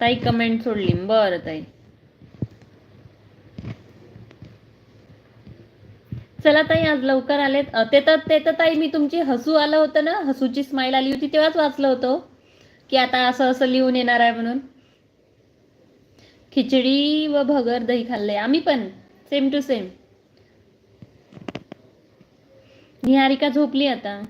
ताई कमेंट सोडली बरं ताई. चला ताई आज लवकर आलेत. ते तर ते तर ताई मी तुमची हसू आलं होतं ना? हसूची स्माईल आली होती तेव्हाच वाचलं होतं हो. की आता असं असं लिहून येणार आहे म्हणून. खिचडी व भगर दही खाल्ले आम्ही पण. सेम टू सेम निहारिका झोपली आता.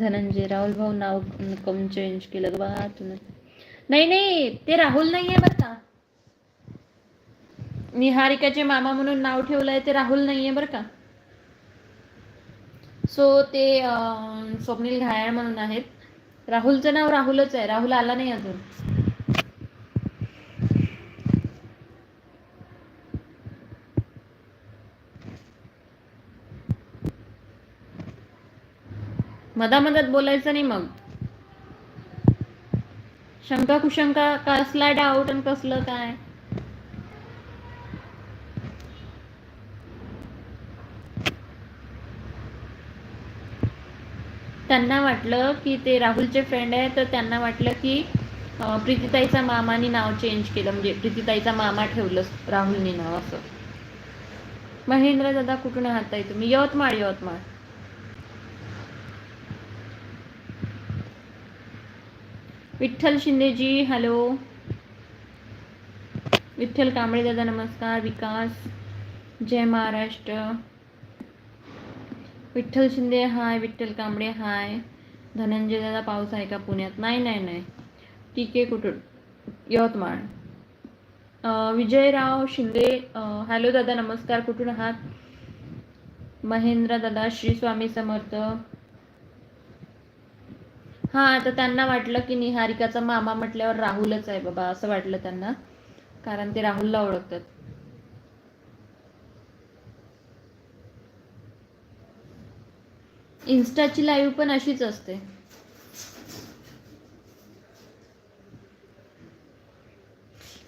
धनंजय राहुल भाऊ नाव कम चेंज केलं. बा तुम्ही नाही नाही ते राहुल नाही आहे बरं का. निहारिकाचे मामा म्हणून नाव ठेवलंय ते राहुल नाही आहे बरं का. सो ते स्वप्नील घायाळ म्हणून आहेत. राहुलचं नाव राहुलच आहे. राहुल आला नाही अजून. मधामधात बोलायचं नाही मग. शंका कुशंका कसला डाऊट आणि कसलं काय? त्यांना वाटलं की ते राहुलचे फ्रेंड आहे तर त्यांना वाटलं की प्रीतीताईचा मामाने नाव चेंज केलं म्हणजे प्रीतीताईचा मामा ठेवलं राहुलनी नाव असं. महेंद्र दादा कुठून आहात तुम्ही? यवतमाळ यवतमाळ. विठ्ठल शिंदेजी हॅलो. विठ्ठल कांबळे दादा नमस्कार. विकास. जय महाराष्ट्र. विठ्ठल शिंदे हाय. विठ्ठल कांबळे हाय. धनंजय दादा पाऊस आहे का पुण्यात? नाही नाही नाही. ठीक आहे कुठून? यवतमाळ. विजयराव शिंदे हॅलो दादा नमस्कार. कुठून आहात? महेंद्र दादा श्री स्वामी समर्थ. हा तर त्यांना वाटलं की निहारिकाचा मामा म्हटल्यावर राहुलच आहे बाबा असं वाटलं त्यांना. कारण ते राहुलला ओळखतात. इन्स्टाची लाईव्ह पण अशीच असते.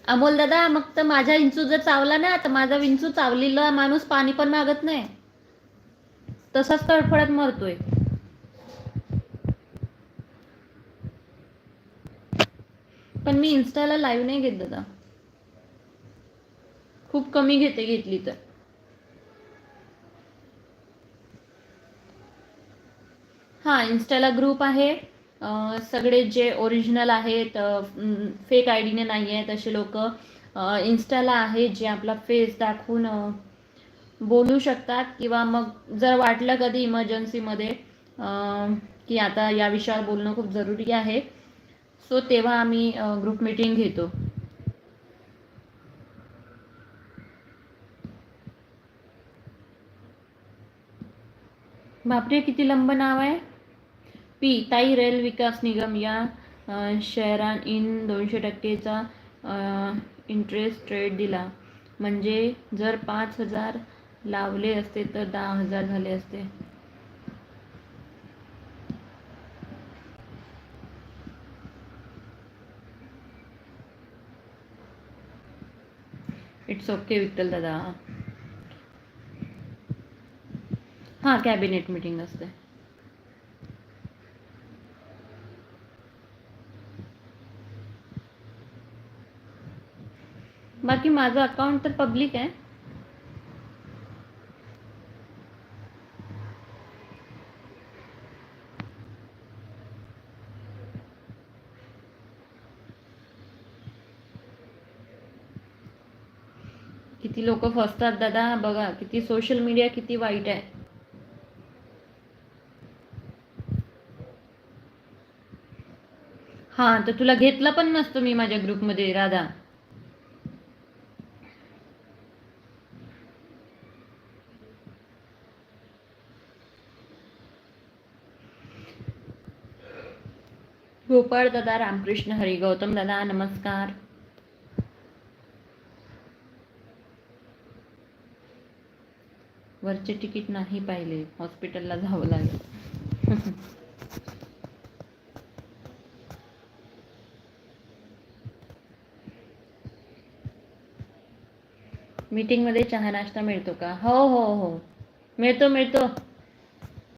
अमोल दादा मग तर माझा विंचू जर चावला ना तर माझा विंचू चावलेला माणूस पाणी पण मागत नाही. तसाच तडफडत मरतोय. मी इन्स्टाला लाईव्ह नाही घेत दादा. खूप कमी घेते घेतली तर. हां इन्स्टाला ग्रुप आहे. सगळे जे ओरिजिनल आहेत फेक आय डीने नाही आहेत असे लोक इन्स्टाला आहे जे आपला फेस दाखवून बोलू शकतात. किंवा मग जर वाटलं कधी इमर्जन्सीमध्ये की आता या विषयावर बोलणं खूप जरुरी आहे. सो तेव्हा आम्ही ग्रुप मीटिंग घेतो. बापरे किती लंब नाव आहे? पी ताई रेल विकास निगम. या शहरान इन दोनशे टक्केचा इंटरेस्ट रेट दिला. म्हणजे जर पाच हजार लावले असते तर दहा हजार झाले असते. इट्स ओके विठ्ठल दादा हां कॅबिनेट मीटिंग असते बाकी माझं अकाउंट तर पब्लिक आहे. किती लोक फसतात दादा? बघा किती सोशल मीडिया किती वाईट आहे. हा तर तुला घेतलं पण नसतो मी माझ्या ग्रुपमध्ये राधा. गोपाळ दादा रामकृष्ण हरी गौतम दादा नमस्कार. वरचे तिकीट नाही पाहिले. हॉस्पिटलला जावं लागेल. मीटिंगमध्ये चहा नाश्ता मिळतो का? हो हो हो. मिळतो मिळतो.